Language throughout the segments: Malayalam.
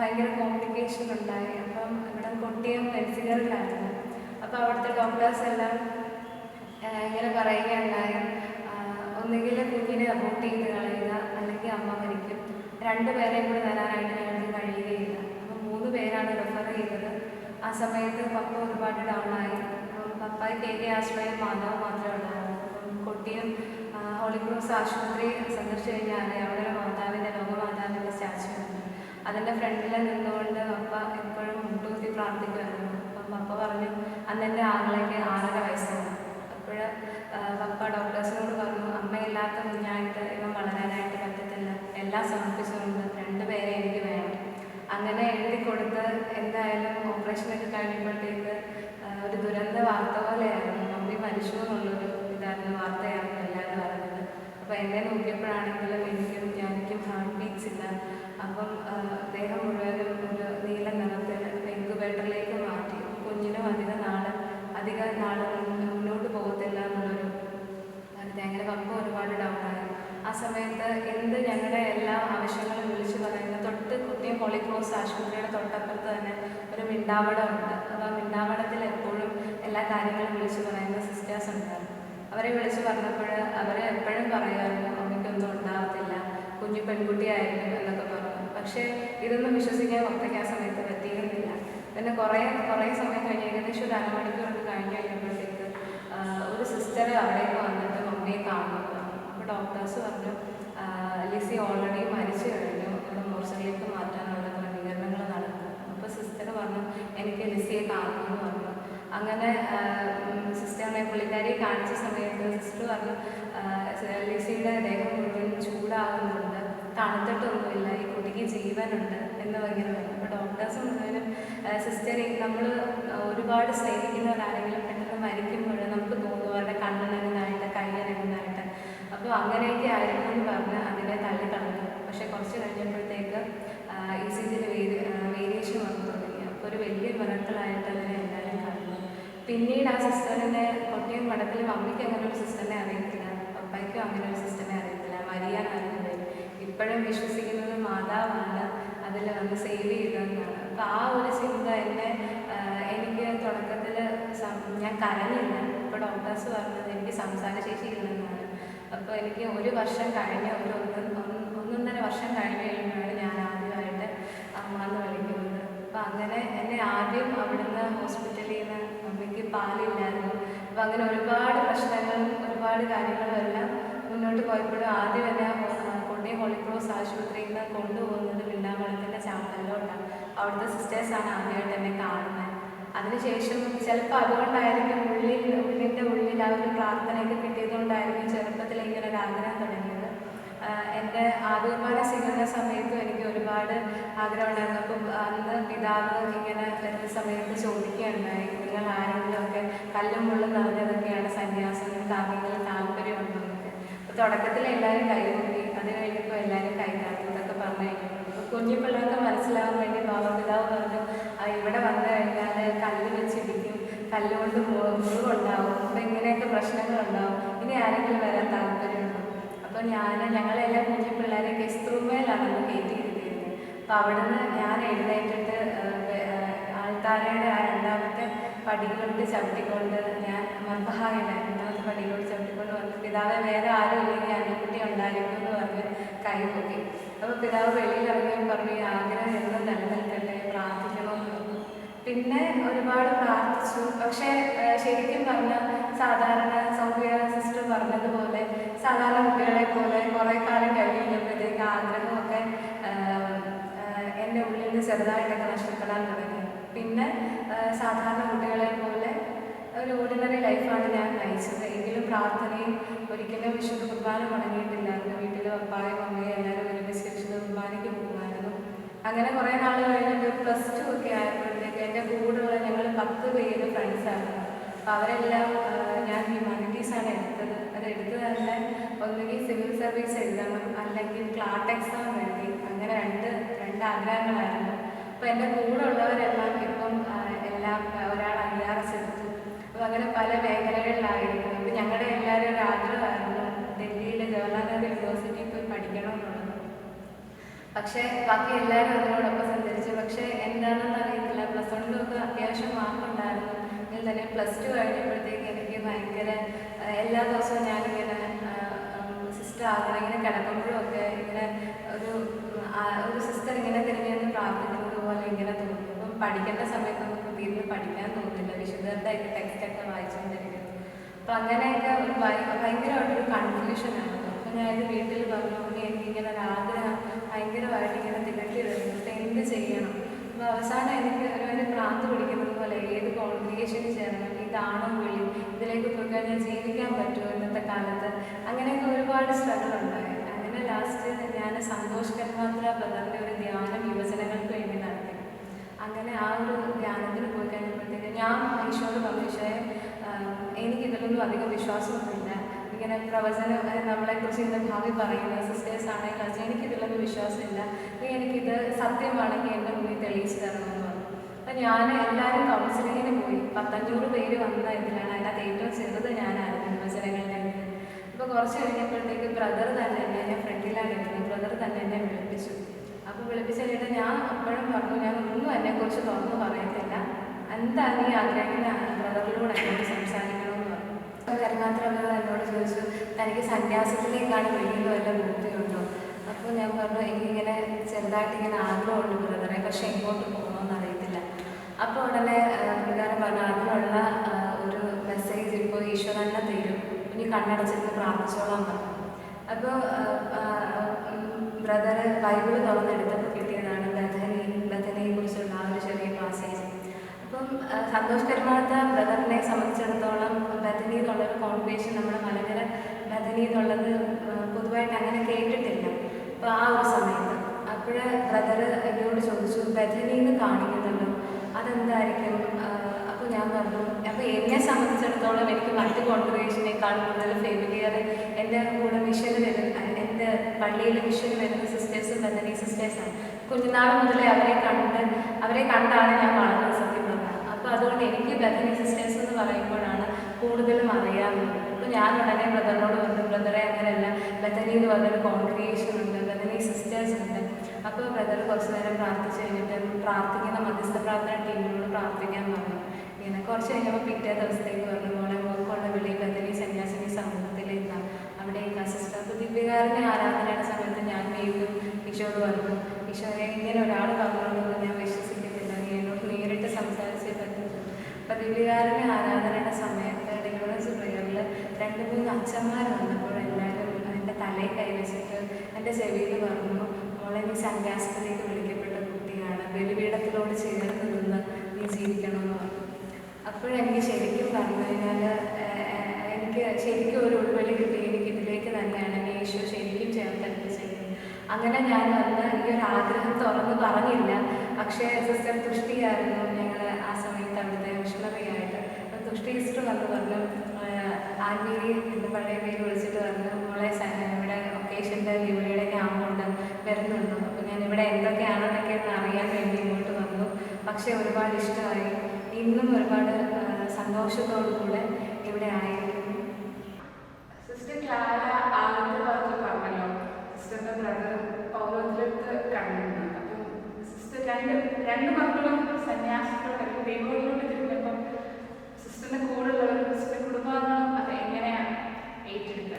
ഭയങ്കര കോംപ്ലിക്കേഷൻ ഉണ്ടായി. അപ്പം ഇവിടെ കുട്ടിയും മെഡിസിനറിലായിരുന്നു അപ്പം അവിടുത്തെ ഡോക്ടേഴ്സ് എല്ലാം ഇങ്ങനെ പറയുകയുണ്ടായി. ഒന്നുകിൽ കുഞ്ഞിനെ അബോട്ട് ചെയ്ത് കളയുക അല്ലെങ്കിൽ അമ്മ മരിക്കും. രണ്ടുപേരെയും കൂടി വരാനായിട്ട് ഞങ്ങൾക്ക് കഴിയുകയില്ല. അപ്പം മൂന്ന് പേരാണ് റെഫർ ചെയ്തത്. ആ സമയത്ത് പപ്പ ഒരുപാട് ഡൗൺ ആയി. അപ്പം പപ്പ കെ ആശ്രയം മാതാവ് മാത്രമേ ഉണ്ടായിരുന്നു അപ്പം കൊട്ടിയം ഹോളിക്രോസ് ഹോളി ക്രോസ് ആശുപത്രി സന്ദർശിച്ചു കഴിഞ്ഞാൽ അവിടെ മാതാവിന്റെ ലോകമാതാവിന്റെ സ്റ്റാച്ചു ഉണ്ട് അതിന്റെ ഫ്രണ്ടിൽ നിന്നുകൊണ്ട് പപ്പ എപ്പോഴും മുട്ടുകുത്തി പ്രാർത്ഥിക്കുമായിരുന്നു. അപ്പം പപ്പ പറഞ്ഞു അന്ന് എന്റെ ആങ്ങളേക്ക് ആറര വയസ്സാണ്. അപ്പോൾ പപ്പ ഡോക്ടേഴ്സിനോട് പറഞ്ഞു അമ്മയില്ലാത്ത കുഞ്ഞായിട്ട് ഇവൻ വളരാനായിട്ട് പറ്റത്തില്ല. എല്ലാം സമർപ്പിച്ചുകൊണ്ട് രണ്ടുപേരെ എനിക്ക് വേണം. അങ്ങനെ എഴുതി കൊടുത്ത് എന്തായാലും ഓപ്പറേഷനൊക്കെ കഴിഞ്ഞപ്പോഴത്തേക്ക് ആ, ഒരു ദുരന്ത വാർത്ത പോലെയായിരുന്നു. മമ്മി മരിച്ചു എന്നുള്ളൊരു ഇതായിരുന്നു അറിഞ്ഞത് അപ്പോൾ എന്നെ നോക്കിയപ്പോഴാണെങ്കിലും എനിക്കും ഞാനിക്കും ഹാൻഡ് ബീറ്റ്സ് ഇല്ല അപ്പം അദ്ദേഹം ദേഹം മുഴുവനും ഒരു നീല നിറത്തിൽ ഇൻക്യുബേറ്ററിലേക്ക് മാറ്റി. കുഞ്ഞിനും അധിക നാൾ അധിക നാൾ മുന്നോട്ട് പോകത്തില്ല എന്നുള്ളൊരു കാര്യത്തെ അങ്ങനെ പപ്പ ഒരുപാട് ഡൗണായി. ആ സമയത്ത് എന്ത് ഞങ്ങളുടെ എല്ലാ ആവശ്യങ്ങളും വിളിച്ചു പറയുന്ന. തൊട്ട് കുട്ടിയും ഹോളിക്രോസ് ആശുപത്രിയുടെ തൊട്ടപ്പുറത്ത് തന്നെ ഒരു മിണ്ടാവടമുണ്ട്. അപ്പോൾ ആ മിണ്ടാവടത്തിൽ എപ്പോഴും എല്ലാ കാര്യങ്ങളും വിളിച്ചു പറയുന്ന സിസ്റ്റേഴ്സ് ഉണ്ടായിരുന്നു അവരെ വിളിച്ച് പറഞ്ഞപ്പോൾ അവരെ എപ്പോഴും പറയുമായിരുന്നു അമ്മയ്ക്കൊന്നും ഉണ്ടാകത്തില്ല കുഞ്ഞു പെൺകുട്ടിയായിരിക്കും എന്നൊക്കെ പറഞ്ഞു. പക്ഷേ ഇതൊന്നും വിശ്വസിക്കാൻ ഒറ്റയ്ക്ക് ആ സമയത്ത് പറ്റിയിരുന്നില്ല. പിന്നെ കുറേ കുറേ സമയം കഴിഞ്ഞ് ഏകദേശം ഒരു അരമണിക്കൂറൊക്കെ കഴിഞ്ഞ് കഴിയുമ്പോഴത്തേക്ക് ഒരു സിസ്റ്റർ അവിടേക്ക് വന്നിട്ട് മമ്മിയെ കാണുന്നു അപ്പോൾ ഡോക്ടേഴ്സ് പറഞ്ഞു ലിസി ഓൾറെഡി മരിച്ചു കഴിഞ്ഞു. ഇവിടെ മോർച്ചറിലേക്ക് മാറ്റാനുള്ള ക്രമീകരണങ്ങൾ നടക്കുന്നു അപ്പോൾ സിസ്റ്റർ പറഞ്ഞു എനിക്ക് ലിസിയെ എന്ന് പറഞ്ഞു. അങ്ങനെ സിസ്റ്ററിനെ പുള്ളിക്കാരി കാണിച്ച സമയത്ത് സിസ്റ്റർ പറഞ്ഞു ലിസിയുടെ ദേഹം മുഴുവൻ ചൂടാകുന്നുണ്ട് തണുത്തിട്ടൊന്നുമില്ല ഈ കുട്ടിക്ക് ജീവനുണ്ട് എന്ന് ഭയങ്കര പറഞ്ഞു. അപ്പോൾ ഡോക്ടേഴ്സ് മുഴുവനും സിസ്റ്റർ നമ്മൾ ഒരുപാട് സ്നേഹിക്കുന്നവരാണെങ്കിലും പെട്ടെന്ന് മരിക്കുമ്പോൾ നമുക്ക് തോന്നും അവരുടെ കണ്ണനങ്ങനായിട്ട് കൈയനങ്ങനായിട്ട് അപ്പോൾ അങ്ങനെയൊക്കെ ആയിരുന്നു എന്ന് പറഞ്ഞ് അതിനെ തള്ളിക്കളഞ്ഞു പക്ഷേ കുറച്ച് കഴിഞ്ഞപ്പോഴത്തേക്ക് ഇ സി ജിയിൽ വേരിയേഷൻ വന്നു തുടങ്ങി. അപ്പോൾ ഒരു വലിയ മിറക്കളായിട്ട് അതിനെ എല്ലാവരും കാണുന്നു പിന്നീട് ആ സിസ്റ്ററിനെ കൊട്ടിയും മഠത്തിൽ അമ്മയ്ക്ക് അങ്ങനെ ഒരു സിസ്റ്ററിനെ അറിയത്തില്ല പപ്പയ്ക്കും അങ്ങനെ ഒരു സിസ്റ്ററിനെ അറിയത്തില്ല മരിയ എന്നായിരുന്നു ഇപ്പോഴും വിശ്വസിക്കുന്നത് മാതാവാണ് അതിൽ വന്ന് സേവ് ചെയ്തതെന്നാണ്. അപ്പോൾ ആ ഒരു ചിന്ത എന്നെ എനിക്ക് തുടക്കത്തിൽ ഞാൻ കരഞ്ഞില്ല. ഇപ്പോൾ ഡോക്ടേഴ്സ് പറഞ്ഞത് എനിക്ക് സംസാരശേഷി ഇല്ലെന്നാണ് അപ്പോൾ എനിക്ക് ഒരു വർഷം കഴിഞ്ഞ് ഒരു ഒന്ന് ഒന്ന് ഒന്നൊന്നര വർഷം കഴിഞ്ഞ് കഴിയുമ്പോഴാണ് ഞാൻ ആദ്യമായിട്ട് അമ്മ എന്ന് വിളിക്കുന്നത്. അപ്പോൾ അങ്ങനെ എന്നെ ആദ്യം അവിടുന്ന് അമ്മയ്ക്ക് പാലില്ലായിരുന്നു. അപ്പോൾ അങ്ങനെ ഒരുപാട് പ്രശ്നങ്ങളും ഒരുപാട് കാര്യങ്ങളും എല്ലാം മുന്നോട്ട് പോയപ്പോഴും ആദ്യം എന്നെ കൊണ്ടേ ഹോളിക്രോസ് ആശുപത്രിയിൽ നിന്ന് കൊണ്ടുപോകുന്നത് വില്ലാമളത്തിന്റെ ചാമ്പലിലോട്ടാണ് അവിടുത്തെ സിസ്റ്റേഴ്സാണ് ആദ്യമായിട്ട് എന്നെ കാണുന്നത്. അതിനുശേഷം ചിലപ്പോൾ അതുകൊണ്ടായിരിക്കും ഉള്ളിൽ ഉള്ളിന്റെ ഉള്ളിൽ ആ ഒരു പ്രാർത്ഥനയൊക്കെ കിട്ടിയതുകൊണ്ടായിരിക്കും ചെറുപ്പത്തിൽ ഇങ്ങനെ ഒരു ആഗ്രഹം തുടങ്ങിയത്. എന്റെ ആദ്യകുമാര സ്വീകരണ സമയത്തും എനിക്ക് ഒരുപാട് ആഗ്രഹമുണ്ടായിരുന്നു. അപ്പം അന്ന് പിതാവ് ഇങ്ങനെ എന്റെ സമയത്ത് ചോദിക്കുകയുണ്ടായി. നിങ്ങൾ ആരെങ്കിലുമൊക്കെ കല്ലും മുള്ളും നിറഞ്ഞതൊക്കെയാണ് സന്യാസം നിങ്ങൾക്ക് ആർക്കെങ്കിലും താല്പര്യമുണ്ടോ? എന്നൊക്കെ. അപ്പോൾ തുടക്കത്തിൽ എല്ലാവരും കൈകൂട്ടി അത് കഴിഞ്ഞപ്പോൾ എല്ലാവരും കൈ എന്നൊക്കെ പറഞ്ഞു കുഞ്ഞു പിള്ളേർക്ക് മനസ്സിലാവാൻ വേണ്ടി ബാബപിതാവ് പറഞ്ഞു "ആ, ഇവിടെ വന്നു കഴിഞ്ഞാൽ കല്ല് വെച്ചിടിക്കും. കല്ലുകൊണ്ട് മുറിവുണ്ടാവും. അപ്പം ഇങ്ങനെയൊക്കെ പ്രശ്നങ്ങളുണ്ടാവും. ഇനി ആരെങ്കിലും വരാൻ താല്പര്യമുണ്ടോ? അപ്പോൾ ഞാൻ ഞങ്ങളെല്ലാം കുഞ്ഞു പിള്ളേരെ ഗസ്റ്റ് റൂമിലാണ് കയറ്റി കയറ്റിയിരുത്തിയിരുന്നത്. അപ്പോൾ അവിടുന്ന് ഞാൻ എഴുന്നേറ്റിട്ട് ആൾത്താരയുടെ ആ രണ്ടാമത്തെ പടികൊണ്ട് ചവിട്ടിക്കൊണ്ട് ഞാൻ മർബഹായുടെ രണ്ടാമത്തെ പടികൊണ്ട് ചവിട്ടിക്കൊണ്ട് വന്നു പിതാവ് വേറെ ആരും ഇല്ലെങ്കിൽ അനുകുട്ടി ഉണ്ടായിരിക്കും എന്ന് പറഞ്ഞ് കൈ പൊക്കി. അപ്പോൾ പിതാവ് വെളിയിൽ ഇറങ്ങി പറഞ്ഞു "ഈ ആഗ്രഹം എന്നും നിലനിൽക്കട്ടെ പ്രാർത്ഥിക്കണമെന്ന് പിന്നെ ഒരുപാട് പ്രാർത്ഥിച്ചു. പക്ഷേ ശരിക്കും പറഞ്ഞാൽ സാധാരണ സൗമ്യ സിസ്റ്റർ പറഞ്ഞതുപോലെ സാധാരണ കുട്ടികളെ പോലെ കുറേ കാലം കഴിഞ്ഞപ്പോഴത്തേക്ക് ആഗ്രഹമൊക്കെ എന്റെ ഉള്ളിൽ നിന്ന് ചെറുതായിട്ടൊക്കെ നഷ്ടപ്പെടാൻ തുടങ്ങി. പിന്നെ സാധാരണ കുട്ടികളെ പോലെ ഒരു ഓർഡിനറി ലൈഫാണ് ഞാൻ നയിച്ചത്. എങ്കിലും പ്രാർത്ഥനയും ഒരിക്കലും വിശുദ്ധ കുർബാന മുടങ്ങിയിട്ടില്ലായിരുന്നു വീട്ടിൽ പപ്പായും അമ്മയും എല്ലാവരും ഒരുമിച്ച് വിശുദ്ധ കുർബാനയ്ക്ക് പോകുമായിരുന്നു. അങ്ങനെ കുറേ നാൾ കഴിഞ്ഞിട്ട് പ്ലസ് ടു ഒക്കെ ആയപ്പോഴത്തേക്ക് എന്റെ കൂടെയുള്ള ഞങ്ങൾ പത്ത് പേര് ഫ്രണ്ട്സായിരുന്നു അപ്പോൾ അവരെല്ലാം ഞാൻ ഹ്യൂമാനിറ്റീസാണ് എടുത്തത്. അത് എടുത്ത് തന്നെ ഒന്നുകിൽ സിവിൽ സർവീസ് എഴുതണം അല്ലെങ്കിൽ ക്ലാട്ട് എക്സാം എഴുതി അങ്ങനെ രണ്ട് രണ്ട് ആഗ്രഹങ്ങളായിരുന്നു. അപ്പം എന്റെ കൂടെ ഉള്ളവരെല്ലാം ഇപ്പം എല്ലാം ഒരാൾ ഐ ആർ എസ് എടുത്തു. അപ്പം അങ്ങനെ പല മേഖലകളിലായിരുന്നു അപ്പം ഞങ്ങളുടെ എല്ലാവരും ഒരു ആഗ്രഹമായിരുന്നു ഡൽഹിയിലെ ജവഹർലാൽ നെഹ്റു യൂണിവേഴ്സിറ്റിയിൽ പോയി പഠിക്കണം എന്നുള്ളത്. പക്ഷേ ബാക്കി എല്ലാവരും അതിനോടൊപ്പം സഞ്ചരിച്ചു. പക്ഷേ എന്താണെന്ന് അറിയത്തില്ല. പ്ലസ് വണ്ണിലൊക്കെ അത്യാവശ്യം മാർക്കുണ്ടായിരുന്നു. എങ്കിൽ തന്നെ പ്ലസ് ടു കഴിഞ്ഞപ്പോഴത്തേക്ക് എനിക്ക് ഭയങ്കര എല്ലാ ദിവസവും ഞാനിങ്ങനെ ആകണം ഇങ്ങനെ കിടക്കുമ്പോഴും ഒക്കെ ഇങ്ങനെ ഒരു ഒരു സിസ്റ്റർ ഇങ്ങനെ തിരിഞ്ഞു പ്രാർത്ഥിക്കുന്നത് പോലെ ഇങ്ങനെ തോന്നി അപ്പം പഠിക്കേണ്ട സമയത്ത് നമുക്ക് തീർന്ന് പഠിക്കാൻ തോന്നില്ല വിശുദ്ധരുടെ ഒക്കെ വായിച്ചുകൊണ്ടിരിക്കുന്നു. അപ്പം അങ്ങനെയൊക്കെ ഒരു ഭയ- ഭയങ്കരമായിട്ടൊരു കൺഫ്യൂഷനാണ് അപ്പം ഞാൻ ഇത് വീട്ടിൽ പറഞ്ഞു "അമ്മേ, എനിക്കിങ്ങനെ ഒരു ആഗ്രഹം ഭയങ്കരമായിട്ട് ഇങ്ങനെ തികട്ടി വരുന്നു. അപ്പം എന്ത് ചെയ്യണം? അപ്പോൾ അവസാനം എനിക്ക് ഒരു പ്രാന്ത് പിടിക്കുന്നത് പോലെ ഏത് കോൺഗ്രിഗേഷനിൽ ചേരണം ഇതാണോ വിളി ഇതിലേക്ക് പോയി കഴിഞ്ഞാൽ ജീവിക്കാൻ പറ്റുമോ ഇന്നത്തെ കാലത്ത്? അങ്ങനെയൊക്കെ ഒരുപാട് സ്ട്രഗിൾ ഉണ്ടായി. അങ്ങനെ ലാസ്റ്റ് ഞാൻ സന്തോഷ് കർമാത്ര ബ്രദറിന്റെ ഒരു ധ്യാനം യുവജനങ്ങൾക്ക് വേണ്ടി നടത്തി. അങ്ങനെ ആ ഒരു ധ്യാനത്തിന് പോയി കഴിഞ്ഞപ്പോഴത്തേക്ക് ഞാൻ ഈശോട് എനിക്ക് ഇതിലൊന്നും അധികം വിശ്വാസമൊന്നുമില്ല. ഇങ്ങനെ പ്രവചനം നമ്മളെക്കുറിച്ച് ഇന്ന് ഭാവി പറയുന്ന സിസ്റ്റേഴ്സ് ആണെങ്കിൽ അച്ഛൻ എനിക്കിതിലൊന്നും വിശ്വാസമില്ല. നീ എനിക്കിത് സത്യമാണെങ്കിൽ എന്റെ മുന്നിൽ തെളിയിച്ചു തരണമെന്ന് അപ്പം ഞാൻ എല്ലാവരും കൗൺസിലിങ്ങിന് പോയി. പത്തഞ്ഞൂറ് പേര് വന്ന ഇതിലാണ് അതിനകത്ത് ഏറ്റവും ചെറുത് ഞാനായിരുന്നു യുവജനങ്ങളുടെ അപ്പോൾ കുറച്ച് കഴിഞ്ഞപ്പോഴത്തേക്ക് ബ്രദർ തന്നെ എന്നെ എന്നെ ഫ്രണ്ടിലാണ് ഇരുന്നത് ബ്രദർ തന്നെ എന്നെ വിളിപ്പിച്ചു. അപ്പോൾ വിളിപ്പിച്ച കഴിഞ്ഞാൽ ഞാൻ അപ്പോഴും പറഞ്ഞു ഞാൻ ഒന്നും എന്നെക്കുറിച്ച് തുറന്നു പറയത്തില്ല. എന്താ നീ ആഗ്രഹിക്കുന്ന? ബ്രദറിലൂടെ എന്നോട് സംസാരിക്കണമെന്ന് പറഞ്ഞു. കരുണാത്ര ബ്രദർ എന്നോട് ചോദിച്ചു തനിക്ക് സന്യാസത്തിലേക്കാണ് വിളിക്കുന്നത് വല്ല ബുദ്ധിയുണ്ടോ? അപ്പോൾ ഞാൻ പറഞ്ഞു എനിക്കിങ്ങനെ ചെറുതായിട്ട് ഇങ്ങനെ ആഗ്രഹമുണ്ട് ബ്രദറെ പക്ഷെ എങ്ങോട്ട് അപ്പോൾ ഉടനെ പുള്ളിക്കാരൻ പറഞ്ഞു അതിനുള്ള ഒരു മെസ്സേജ് ഇപ്പോൾ ഈശോ തന്നെ തരും. ഇനി കണ്ണടച്ചിട്ട് പ്രാർത്ഥിച്ചോളാം പറഞ്ഞു അപ്പോൾ ബ്രദർ ബൈബിൾ തുറന്നെടുത്തപ്പോൾ കിട്ടിയതാണ് ബഥനി ബഥനയെ കുറിച്ചുള്ള ആ ഒരു ചെറിയ പാസേജ് അപ്പം സന്തോഷ് പെരുമാളത്തെ ബ്രദറിനെ സംബന്ധിച്ചിടത്തോളം ബഥനി എന്നുള്ളൊരു കോൺഗ്രേഷൻ നമ്മുടെ മലകര ബഥനി എന്നുള്ളത് പൊതുവായിട്ട് അങ്ങനെ കേട്ടിട്ടില്ല. അപ്പോൾ ആ ഒരു സമയത്ത് അപ്പോൾ ബ്രദർ എന്നോട് ചോദിച്ചു ബഥനിന്ന് കാണിക്കുന്നുണ്ടോ അതെന്തായിരിക്കും? അപ്പോൾ ഞാൻ പറഞ്ഞു അപ്പോൾ എന്നെ സംബന്ധിച്ചിടത്തോളം എനിക്ക് മറ്റ് കോൺഗ്രേഷനേക്കാൾ കൂടുതൽ ഫെമിലിയർ എന്റെ കൂടെ മിഷന് വരുന്ന എന്റെ പള്ളിയിൽ മിഷന് വരുന്ന സിസ്റ്റേഴ്സും ബന്ധനീ സിസ്റ്റേഴ്സാണ് കുഞ്ഞുനാൾ മുതലേ അവരെ കണ്ട് അവരെ കണ്ടാണ് ഞാൻ വളർന്നത് സത്യം പറഞ്ഞത് അപ്പോൾ അതുകൊണ്ട് എനിക്ക് ബന്ധനീ സിസ്റ്റേഴ്സ് എന്ന് പറയുമ്പോഴാണ് കൂടുതലും അറിയാവുന്നത് അപ്പോൾ ഞാൻ ഉടനെ ബ്രദറിനോട് പറഞ്ഞു ബ്രദറെ അങ്ങനെയല്ല. ബഥനി എന്ന് പറഞ്ഞൊരു കോൺഗ്രിഗേഷൻ ഉണ്ട് ബഥനി സിസ്റ്റേഴ്സ് ഉണ്ട്. അപ്പോൾ ബ്രദർ കുറച്ച് നേരം പ്രാർത്ഥിച്ച് കഴിഞ്ഞിട്ട് പ്രാർത്ഥിക്കുന്ന മധ്യസ്ഥ പ്രാർത്ഥന ടീമിനോട് പ്രാർത്ഥിക്കാൻ പറഞ്ഞു. ഇങ്ങനെ കുറച്ച് കഴിഞ്ഞപ്പോൾ പിറ്റേ ദിവസത്തേക്ക് പറഞ്ഞു മോളെ മോക്കുള്ള വിളി ബദലി സന്യാസിനി സമൂഹത്തിലേക്കാണ് അവിടെ സിസ്റ്റർ അപ്പോൾ ആരാധനയുടെ സമയത്ത് ഞാൻ വീണ്ടും ഈശോട് പറഞ്ഞു ഈശോയെ ഇങ്ങനെ ഒരാൾ പറഞ്ഞോളൂ ഞാൻ വിശ്വസിക്കുന്നില്ല. എന്നോട് നേരിട്ട് സംസാരിച്ചേ പറ്റുള്ളൂ അപ്പോൾ ആരാധനയുടെ സമയത്ത് ഡെലിവറൻസ് പ്രയറിൽ രണ്ട് മൂന്ന് അച്ഛന്മാർ വന്നപ്പോൾ എല്ലാവരും എന്റെ തലയിൽ കൈവച്ചിട്ട് എന്റെ ചെവിയിൽ പറഞ്ഞു മോളെ നീ സന്യാസത്തിലേക്ക് വിളിക്കപ്പെട്ട കുട്ടിയാണ്. ബലിപീഠത്തിലോട് ചേർന്ന് നിന്ന് നീ ജീവിക്കണമെന്ന് പറഞ്ഞു. അപ്പോഴെനിക്ക് ശരിക്കും പറഞ്ഞു കഴിഞ്ഞാൽ എനിക്ക് ശരിക്കും ഒരു ഉൾവലി കിട്ടി. എനിക്ക് ഇതിലേക്ക് തന്നെയാണ് എന്നെ യേശു ശരിക്കും ചേർത്തെടുപ്പിച്ചത്. അങ്ങനെ ഞാൻ വന്ന് ഈ ഒരു ആഗ്രഹം തുറന്ന് പറഞ്ഞില്ല. പക്ഷേ സിസ്റ്റർ തുഷ്ടിയായിരുന്നു ഞങ്ങൾ ആ സമയത്ത് അവിടുത്തെ മിഷണറി ആയിട്ട് തുഷ്ടി സിസ്റ്റർ വന്ന് പറഞ്ഞു ആൻമീരി പഴയ പേര് വിളിച്ചിട്ട് പറഞ്ഞു മോളെ ഇവിടെ ഒക്കേഷന്റെ ലിവറിയുടെ ക്യാമ്പുണ്ട്. വരുന്നുണ്ടോ. അപ്പോൾ ഞാൻ ഇവിടെ എന്തൊക്കെയാണെന്നൊക്കെ ഒന്ന് അറിയാൻ വേണ്ടി ഇങ്ങോട്ട് വന്നു. പക്ഷേ ഒരുപാട് ഇഷ്ടമായി. ഇന്നും ഒരുപാട് സന്തോഷത്തോടു കൂടെ ഇവിടെ ആയിരിക്കുന്നു സിസ്റ്റർ ക്ലാര ആദ്യത്തെ ഭാഗത്ത് പറഞ്ഞല്ലോ സിസ്റ്ററിന്റെ ബ്രദർ പൗരോഹിത്യത്ത് കണ്ടിരുന്നു അപ്പം സിസ്റ്റർ രണ്ട് രണ്ട് മക്കളും സന്യാസികളോട് അല്ലെങ്കിൽ ദൈവത്തിലോട്ട് തിരിഞ്ഞപ്പം സിസ്റ്ററിന്റെ കൂടെയുള്ളവരും സിസ്റ്ററിന്റെ കുടുംബാംഗങ്ങളും അത് എങ്ങനെയാണ് ഏറ്റെടുക്കുക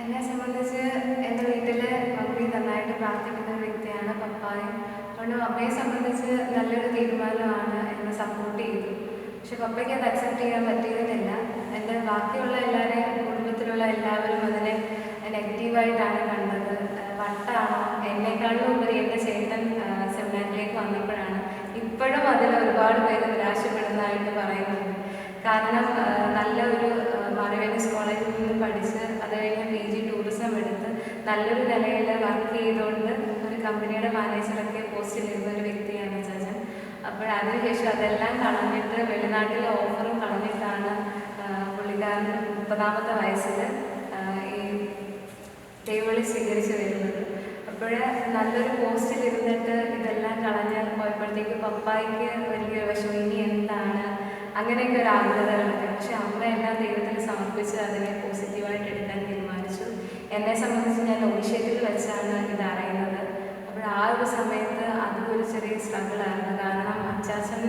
എന്നെ സംബന്ധിച്ച് എന്റെ വീട്ടിൽ മമ്മി നന്നായിട്ട് പ്രാർത്ഥിക്കുന്ന ഒരു വ്യക്തിയാണ് പപ്പായും അതുകൊണ്ട് പപ്പയെ സംബന്ധിച്ച് നല്ലൊരു തീരുമാനമാണ് എന്നെ സപ്പോർട്ട് ചെയ്തു. പക്ഷെ പപ്പയ്ക്ക് അത് അക്സെപ്റ്റ് ചെയ്യാൻ പറ്റിയിരുന്നില്ല. എന്റെ ബാക്കിയുള്ള എല്ലാവരെയും കുടുംബത്തിലുള്ള എല്ലാവരും അതിനെ നെഗറ്റീവായിട്ടാണ് കണ്ടത്. വട്ടാണോ? എന്നെക്കാളും ഉപരി എന്റെ ചേട്ടൻ സെമിനാറിലേക്ക് വന്നപ്പോഴാണ് ഇപ്പോഴും അതിൽ ഒരുപാട് പേര് നിരാശപ്പെടുന്നതായിട്ട് പറയുന്നുണ്ട് കാരണം നല്ലൊരു മാറിവേനസ് കോളേജിൽ നിന്ന് പഠിച്ച് അത് കഴിഞ്ഞ് പി ജി ടൂറിസം എടുത്ത് നല്ലൊരു നിലയിൽ വർക്ക് ചെയ്തുകൊണ്ട് കമ്പനിയുടെ മാനേജറൊക്കെ പോസ്റ്റിലിരുന്ന ഒരു വ്യക്തിയാണ് ചാച്ചൻ അപ്പോൾ അതിനുശേഷം അതെല്ലാം കളഞ്ഞിട്ട് വെളിനാട്ടിലെ ഓഫറും കളഞ്ഞിട്ടാണ് പുള്ളിക്കാരൻ മുപ്പതാമത്തെ വയസ്സിൽ ഈ ടേബിളിൽ സ്വീകരിച്ച് വരുന്നത്. അപ്പോൾ നല്ലൊരു പോസ്റ്റിൽ ഇരുന്നിട്ട് ഇതെല്ലാം കളഞ്ഞ് പോയപ്പോഴത്തേക്ക് പപ്പായ്ക്ക് വലിയൊരു വിഷമം ഇനി എന്താണ്? അങ്ങനെയൊക്കെ ഒരു ആകുലതകളൊക്കെ പക്ഷെ അമ്മ എല്ലാം ദൈവത്തിൽ സമർപ്പിച്ച് അതിനെ പോസിറ്റീവായിട്ട് എടുക്കാൻ തീരുമാനിച്ചു. എന്നെ സംബന്ധിച്ച് ഞാൻ ഒളിഷ്യത്തിൽ വെച്ചാണ് ഇത് അറിയുന്നത്. അപ്പോൾ ആ സ്ട്രഗിൾ ആയിരുന്നു. കാരണം അച്ചാച്ചൻ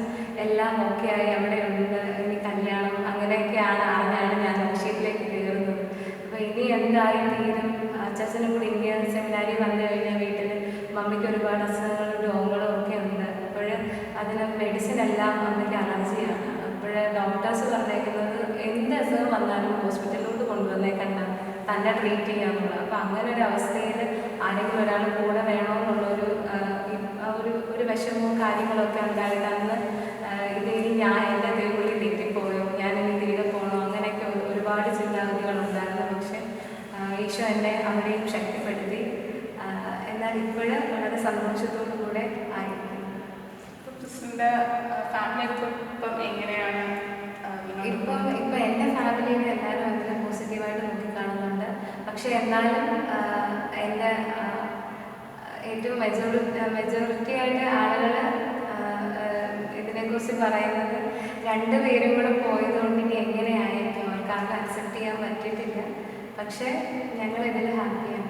എല്ലാം ഓക്കെ ആയി അവിടെ ഉണ്ട് ഇനി കല്യാണം അങ്ങനെയൊക്കെയാണ് അറിഞ്ഞാണ് ഞാൻ ലക്ഷ്യത്തിലേക്ക് കയറുന്നത്. അപ്പോൾ ഇനി എന്തായി തീരും? അച്ചാച്ചനും കൂടി ഇന്ത്യൻ സെമിനാരി വന്നു കഴിഞ്ഞാൽ വീട്ടിൽ മമ്മിക്ക് ഒരുപാട് അസുഖങ്ങളും രോഗങ്ങളും ഒക്കെ ഉണ്ട്. അപ്പോൾ അതിന് മെഡിസിൻ എല്ലാം അമ്മയ്ക്ക് അലർജിയാണ് അപ്പോൾ ഡോക്ടേഴ്സ് പറഞ്ഞേക്കുന്നത് എന്ത് അസുഖം വന്നാലും ഹോസ്പിറ്റലിലോട്ട് കൊണ്ടുവന്നേക്കണ്ട. തന്നെ ട്രീറ്റ് ചെയ്യാന്നുള്ളത് അപ്പോൾ അങ്ങനെ ഒരു അവസ്ഥയിൽ ആരെങ്കിലും ഒരാൾ കൂടെ വേണമെന്നുള്ളൊരു ഒരു ഒരു വിഷമവും കാര്യങ്ങളൊക്കെ ഉണ്ടായിട്ട് അന്ന് ഇത് ഇനി ഞാൻ എന്റെ അതേപോലെ തെറ്റിപ്പോയോ? ഞാൻ ഇനി തിരികെ പോകണോ അങ്ങനെയൊക്കെ ഒരു- ഒരുപാട് ചിന്താഗതികളുണ്ടായിരുന്നു പക്ഷേ ഈശോ എന്നെ അവിടെയും ശക്തിപ്പെടുത്തി. എന്നാൽ ഇപ്പോഴും വളരെ സന്തോഷത്തോടു കൂടെ ആയിരിക്കും ഇപ്പം എങ്ങനെയാണ്? ഇപ്പം? ഇപ്പം എന്റെ ഫാമിലിയിൽ എല്ലാവരും അതിനെ പോസിറ്റീവായിട്ട് നോക്കിക്കാണുന്നുണ്ട്. പക്ഷേ എന്നാലും ഏറ്റവും മെജോറി മെജോറിറ്റി ആയിട്ട് ആളുകൾ ഇതിനെക്കുറിച്ച് പറയുന്നത് രണ്ട് പേരും കൂടെ പോയതുകൊണ്ട് ഇനി എങ്ങനെയായിരിക്കും? അവർക്ക് ആർക്കും അക്സെപ്റ്റ് ചെയ്യാൻ പറ്റിയിട്ടില്ല. പക്ഷേ ഞങ്ങൾ ഇതിൽ ഹാപ്പിയാണ്